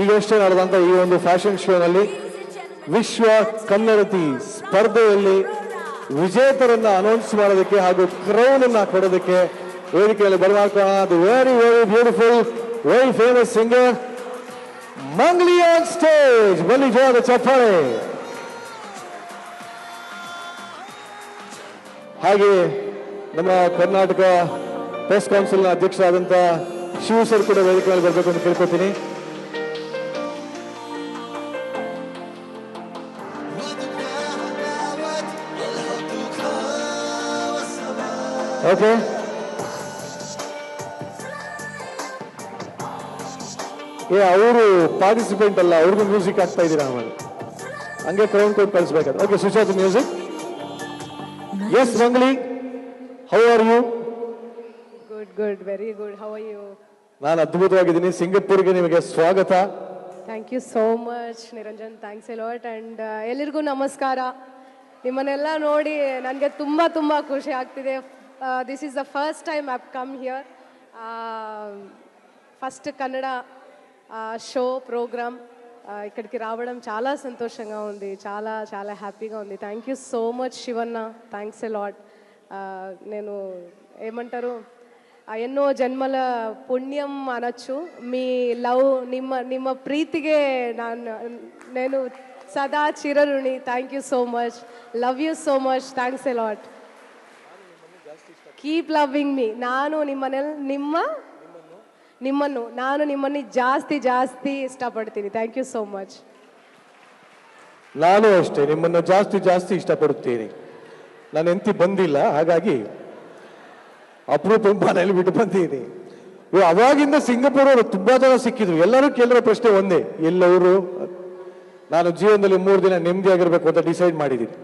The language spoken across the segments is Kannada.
ಈಗಷ್ಟೇ ನಡೆದಂತ ಈ ಒಂದು ಫ್ಯಾಷನ್ ಶೋನಲ್ಲಿ ವಿಶ್ವ ಕನ್ನಡತಿ ಸ್ಪರ್ಧೆಯಲ್ಲಿ ವಿಜೇತರನ್ನ ಅನೌನ್ಸ್ ಮಾಡೋದಕ್ಕೆ ಹಾಗೂ ಕ್ರೌನ್ ಅನ್ನ ಕೊಡೋದಕ್ಕೆ ವೇದಿಕೆಯಲ್ಲಿ ಬರಮಾಡ್ಕೋಣ ಅದು very very beautiful very famous singer Mangli on stage ಬನ್ನಿ ಜೋರದ ಚಪ್ಪಾಳೆ. ಹಾಗೆ ನಮ್ಮ ಕರ್ನಾಟಕ ಪ್ರೆಸ್ ಕೌನ್ಸಿಲ್ನ ಅಧ್ಯಕ್ಷರಾದಂಥ ಶಿವ ಸರ್ ಕೂಡ ವೇದಿಕೆಯಲ್ಲಿ ಬರಬೇಕು ಅಂತ ಕೇಳ್ಕೊತೀನಿ. ಓಕೆ ಏ ಅವರು ಪಾರ್ಟಿಸಿಪೆಂಟ್ ಅಲ್ಲ ಅವ್ರಿಗೂ ಮ್ಯೂಸಿಕ್ ಆಗ್ತಾ ಇದ್ದೀರಾ ಆಮೇಲೆ ಹಂಗೆ ಕ್ರೌನ್ ಕೊಟ್ಟು ಕಳಿಸ್ಬೇಕಾದ್ರೆ. Okay Sushant music yes Mangli how are you good good very good how are you ನಾನು ಅದ್ಭುತವಾಗಿದ್ದೀನಿ. ಸಿಂಗಪುರ್ಗೆ ನಿಮಗೆ ಸ್ವಾಗತ. Thank you so much Niranjan. Thanks a lot and ಎಲ್ಲರಿಗೂ ನಮಸ್ಕಾರ. ನಿಮ್ಮನ್ನೆಲ್ಲ ನೋಡಿ ನನಗೆ ತುಂಬ ತುಂಬ ಖುಷಿ ಆಗ್ತಿದೆ. This is the first time I come here first Kannada show programme ఇక్కడికి రావడం చాలా సంతోషంగా ఉంది. చాలా చాలా హ్యాపీగా ఉంది. Thank you so much Shivanna thanks a lot నేను ఏమంటారు? ఎన్నో జన్మల పుణ్యం అనొచ్చు. మీ లవ్ నిమ్మ నిమ్మ ప్రీతిగే నేను సదా చిరరుణి. Thank you so much love you so much thanks a lot keep loving me ನಾನು ನಿಮ್ಮನೆಲ್ಲ ನಿಮ್ಮ, ನಿಮ್ಮನ್ನು, ನಾನು ನಿಮ್ಮನ್ನು ಜಾಸ್ತಿ ಜಾಸ್ತಿ ಇಷ್ಟಪಡ್ತೀನಿ. ಥ್ಯಾಂಕ್ ಯು ಸೋ ಮಚ್ ನಾನು ಅಷ್ಟೇ, ನಿಮ್ಮನ್ನು ಜಾಸ್ತಿ ಜಾಸ್ತಿ ಇಷ್ಟಪಡುತ್ತೇನೆ. ನಾನು ಎಂತಿ ಬಂದಿಲ್ಲ, ಹಾಗಾಗಿ ಅಪರೂಪ ಮನೇಲಿ ಬಿಟ್ಟು ಬಂದಿದ್ದೀನಿ. ಅವಾಗಿಂದ ಸಿಂಗಪುರ್ ಅವರು ತುಂಬಾ ಜನ ಸಿಕ್ಕಿದ್ರು. ಎಲ್ಲರೂ ಕೇಳಿರೋ ಪ್ರಶ್ನೆ ಒಂದೇ ಎಲ್ಲವರು ನಾನು ಜೀವನದಲ್ಲಿ ಮೂರು ದಿನ ನೆಮ್ಮದಿಯಾಗಿರ್ಬೇಕು ಅಂತ ಡಿಸೈಡ್ ಮಾಡಿದ್ದೀನಿ.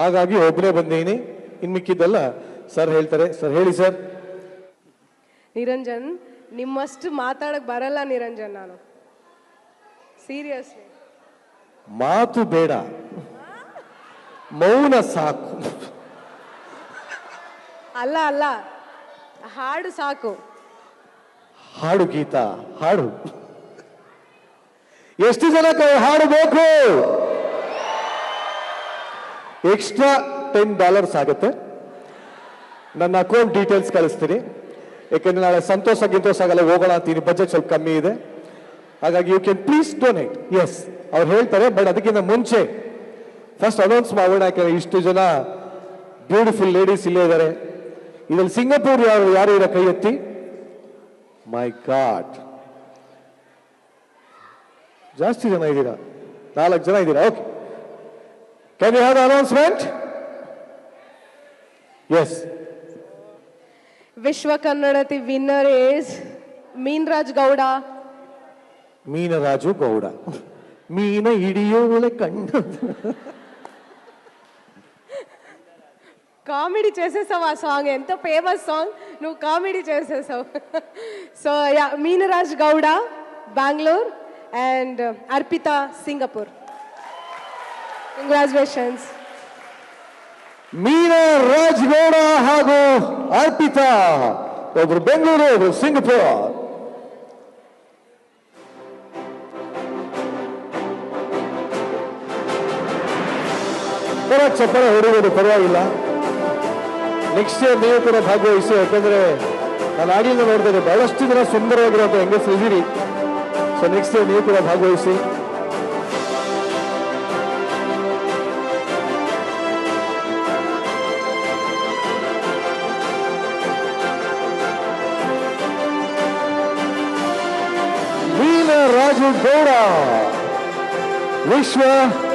ಹಾಗಾಗಿ ಒಬ್ಬನೇ ಬಂದೇನೆ ಇನ್ ಮಿಕ್ಕಿದ್ದೆಲ್ಲ ಸರ್ ಹೇಳ್ತಾರೆ. ಸರ್ ಹೇಳಿ ಸರ್. ನಿರಂಜನ್ ನಿಮ್ಮಷ್ಟು ಮಾತಾಡಕ್ ಬರಲ್ಲ ನಿರಂಜನ್ ನಾನು. ಸೀರಿಯಸ್ಲಿ ಮಾತು ಬೇಡ. ಮೌನ ಸಾಕು. ಅಲ್ಲ ಅಲ್ಲ. ಹಾಡು ಸಾಕು. ಹಾಡು ಗೀತಾ ಹಾಡು. ಎಷ್ಟು ಜನ ಹಾಡು ಬೇಕು? ಎಕ್ಸ್ಟ್ರಾ ಟೆನ್ ಡಾಲರ್ಸ್ ಆಗುತ್ತೆ. ನನ್ನ ಅಕೌಂಟ್ ಡೀಟೇಲ್ಸ್ ಕಳಿಸ್ತೀನಿ. ಯಾಕೆಂದ್ರೆ ನಾಳೆ ಸಂತೋಷ ಗಿಂತೋಷ ಆಗಲ್ಲ ಹೋಗೋಣ ಅಂತೀನಿ. ಬಜೆಟ್ ಸ್ವಲ್ಪ ಕಮ್ಮಿ ಇದೆ. ಹಾಗಾಗಿ you can please donate as ಅವ್ರು ಹೇಳ್ತಾರೆ ಬಟ್ ಅದಕ್ಕಿಂತ ಮುಂಚೆ ಫಸ್ಟ್ ಅನೌನ್ಸ್ ಮಾಡೋಣ. ಯಾಕಂದ್ರೆ ಇಷ್ಟು ಜನ ಬ್ಯೂಟಿಫುಲ್ ಲೇಡೀಸ್ ಇಲ್ಲೇ ಇದ್ದಾರೆ. ಇದರಲ್ಲಿ ಸಿಂಗಪೂರ್ ಯಾರು ಯಾರು ಇರೋ ಕೈ ಎತ್ತಿ? ಮೈ ಗಾಡ್ ಜಾಸ್ತಿ ಜನ ಇದ್ದೀರಾ? ನಾಲ್ಕು ಜನ ಇದ್ದೀರಾ? Okay can you have announcement as Vishwa Kannada, the winner is Meenraj Gowda. Meenraju Gowda. Meena idiyovule kandu. Comedy చేసేసావు ఆ సాంగ్ ఎంత ఫేమస్ సాంగ్ నువ్వు comedy చేసేసావు so yeah Meenaraj Gowda Bengaluru and Arpitha Singapore congratulations Meena Rajgowda ಹಾಗೂ ಅರ್ಪಿತಾ ಒಬ್ರು ಬೆಂಗಳೂರು, ಒಬ್ರು ಸಿಂಗಪುರ. ಪರ ಚಪ್ಪರ ಹೊಡಿಬೋದು ಪರವಾಗಿಲ್ಲ. ನೆಕ್ಸ್ಟ್ ಇಯರ್ ನೀವು ಕೂಡ ಭಾಗವಹಿಸಿ, ಯಾಕಂದ್ರೆ ನಾನು ಆಗಿಂದ ನೋಡ್ತಾ ಬಹಳಷ್ಟು ಜನ ಸುಂದರವಾಗಿರುವಂತ ಹೆಂಗಸ್ ಇದ್ದೀರಿ. ಸೊ ನೆಕ್ಸ್ಟ್ ಇಯರ್ ನೀವು ಕೂಡ ಭಾಗವಹಿಸಿ. ರಾಜು ಗೌಡ. ವಿಶ್ವ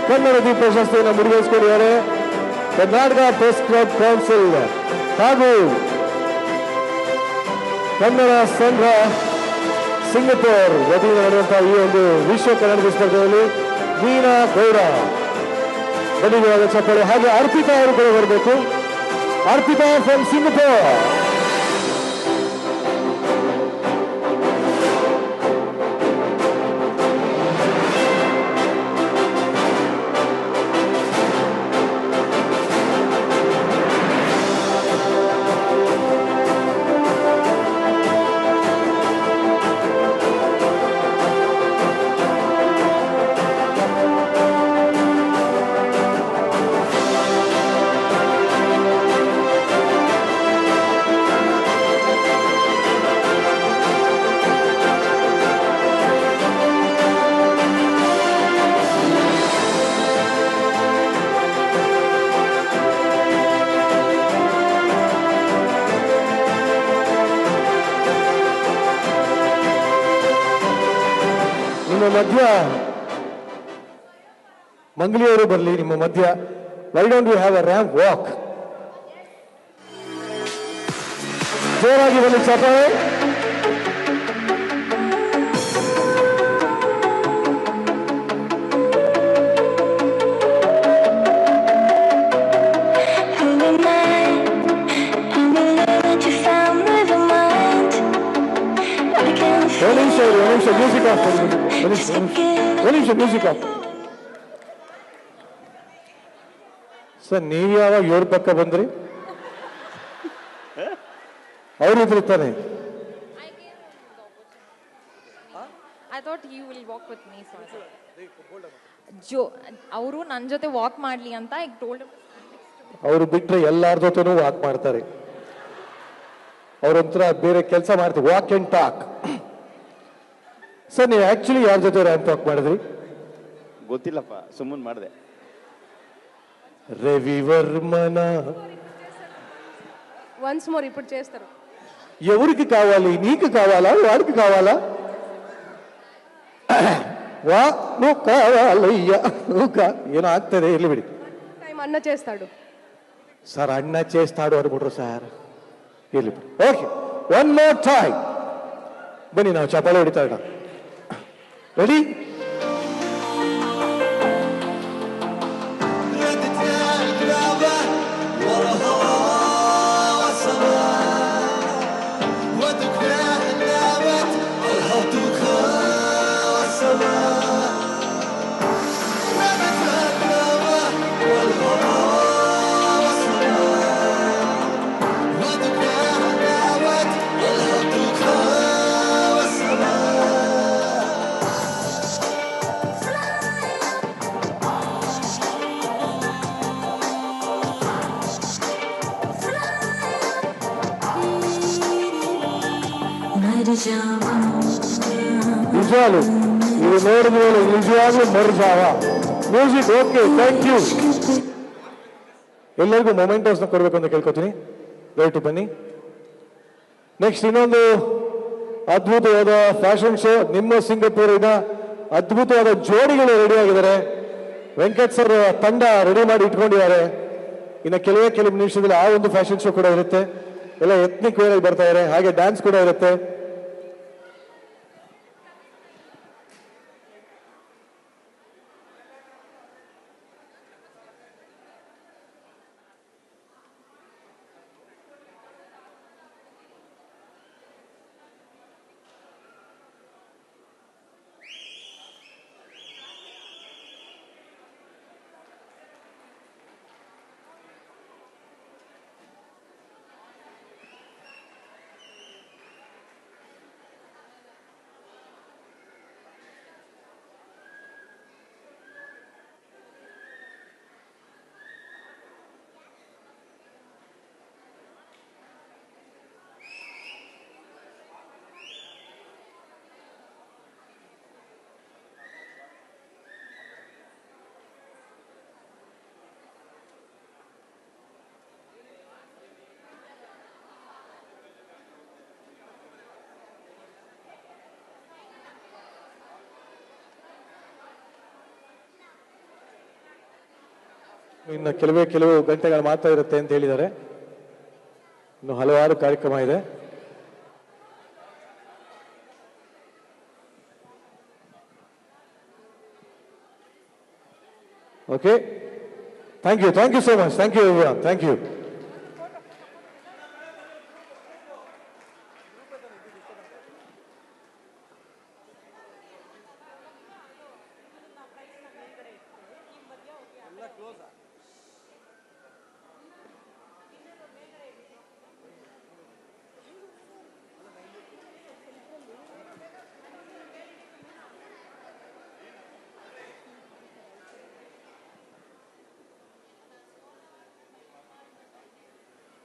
ಕನ್ನಡತಿ ಪ್ರಶಸ್ತಿಯನ್ನು ಮುಡಿಗೇರಿಸಿಕೊಂಡಿದ್ದಾರೆ ಕರ್ನಾಟಕ ಪ್ರೆಸ್ ಕ್ಲಬ್ ಕೌನ್ಸಿಲ್ ಹಾಗೂ ಕನ್ನಡ ಸಂಘ ಸಿಂಗಪುರ್ ವತಿಯಿಂದ ನಡೆಯುವಂತಹ ಈ ಒಂದು ವಿಶ್ವ ಕನ್ನಡ ಸ್ಪರ್ಧೆಯಲ್ಲಿ ವೀಣಾ ಗೌಡ ಬಂದಿದ್ದಾರೆ ಚಪ್ಪಳೆ. ಹಾಗೆ ಅರ್ಪಿತಾ ಅವರು ಕೂಡ ಬರಬೇಕು. ಅರ್ಪಿತಾ ಫ್ರಮ್ ಸಿಂಗಪುರ್ ನಿಮ್ಮ ಮಧ್ಯ ಮಂಗಳಿಯವರು ಬರಲಿ, ನಿಮ್ಮ ಮಧ್ಯ why don't you have a ramp walk ಜೋರಾಗಿ ಬನ್ನಿ, ಚಪ್ಪಾಳೆ. ಒಂದು ನಿಮಿಷ ಮ್ಯೂಸಿಕ್ ಆಫ್ ಸರ್ ನೀವು ಯಾವಾಗ ಇವ್ರ ಪಕ್ಕ ಬಂದ್ರಿ? ಅವ್ರು ಇದ್ರು ತಾನೆ. I thought you will walk with me ಜೋ ಅವರು ನನ್ನ ಜೊತೆ ವಾಕ್ ಮಾಡಲಿ ಅಂತ ಈಗ ಟೋಲ್ಡ್ ಅವರು ಬಿಟ್ರೆ ಎಲ್ಲಾರ ಜೊತೆನೂ ವಾಕ್ ಮಾಡ್ತಾರೆ. ಅವ್ರೊಂಥರ ಬೇರೆ ಕೆಲಸ ಮಾಡ್ತಾರೆ ವಾಕ್ ಅಂಡ್ ಟಾಕ್ ಸರ್ ನೀವು ಆಕ್ಚುಲಿ ಯಾರ ಜೊತೆ ರ್ಯಾಂಪ್ ವಾಕ್ ಮಾಡಿದ್ರಿ ಗೊತ್ತಿಲ್ಲಪ್ಪ ಸುಮ್ಮನೆ ಮಾಡಿದೆ రవివర్మన వన్స్ మోర్ ఇప్పుడు చేస్తారు ఎవరికి కావాలి నీకు కావాలా వాడికి కావాలా వా నువ్వు కావాలయ్యా నువ్వు కా ಏನೋ ಆಗ್ತದೆ ಇಲ್ಲಿ ಬಿಡಿ టైం అన్న చేస్తాడు ಸರ್ ಅಣ್ಣ చేస్తాడు ಅನ್ಬಿಟ್ರು ಸರ್ ಇಲ್ಲಿ ಬಿಡಿ ಓಕೆ ಒನ್ ಮೋರ್ ಟೈಮ್ ಬನ್ನಿ ನಾವು ಚಪಾಳಿ ಹೊಡಿತಾ ಇಡ ರೆಡಿ ನಿಜವಾಗ್ಲು ಇದು ನೋಡಿದ ಮೇಲೆ ನಿಜವಾಗ್ಲೂ ಮರ್ಜಾವ ಮ್ಯೂಸಿಕ್ ಓಕೆ ಥ್ಯಾಂಕ್ ಯು ಎಲ್ಲರಿಗೂ ಮೊಮೆಂಟೋಸ್ನ ಕೊಡಬೇಕು ಅಂತ ಕೇಳ್ಕೊತೀನಿ. ದಯವಿಟ್ಟು ಬನ್ನಿ. ನೆಕ್ಸ್ಟ್ ಇನ್ನೊಂದು ಅದ್ಭುತವಾದ ಫ್ಯಾಷನ್ ಶೋ ನಿಮ್ಮ ಸಿಂಗಪೂರಿನ ಅದ್ಭುತವಾದ ಜೋಡಿಗಳು ರೆಡಿ ಆಗಿದ್ದಾರೆ. ವೆಂಕಟ್ ಸರ್ ತಂಡ ರೆಡಿ ಮಾಡಿ ಇಟ್ಕೊಂಡಿದ್ದಾರೆ. ಇನ್ನು ಕೆಲವೇ ಕೆಲವು ನಿಮಿಷದಲ್ಲಿ ಆ ಒಂದು ಫ್ಯಾಷನ್ ಶೋ ಕೂಡ ಇರುತ್ತೆ. ಎಲ್ಲ ಎತ್ನಿಕ್ ವೇರ್ ಬರ್ತಾ ಇದ್ದಾರೆ. ಹಾಗೆ ಡ್ಯಾನ್ಸ್ ಕೂಡ ಇರುತ್ತೆ. ಇನ್ನು ಕೆಲವೇ ಕೆಲವು ಗಂಟೆಗಳು ಮಾತ್ರ ಇರುತ್ತೆ ಅಂತ ಹೇಳಿದ್ದಾರೆ. ಇನ್ನು ಹಲವಾರು ಕಾರ್ಯಕ್ರಮ ಇದೆ. Okay thank you thank you so much thank you thank you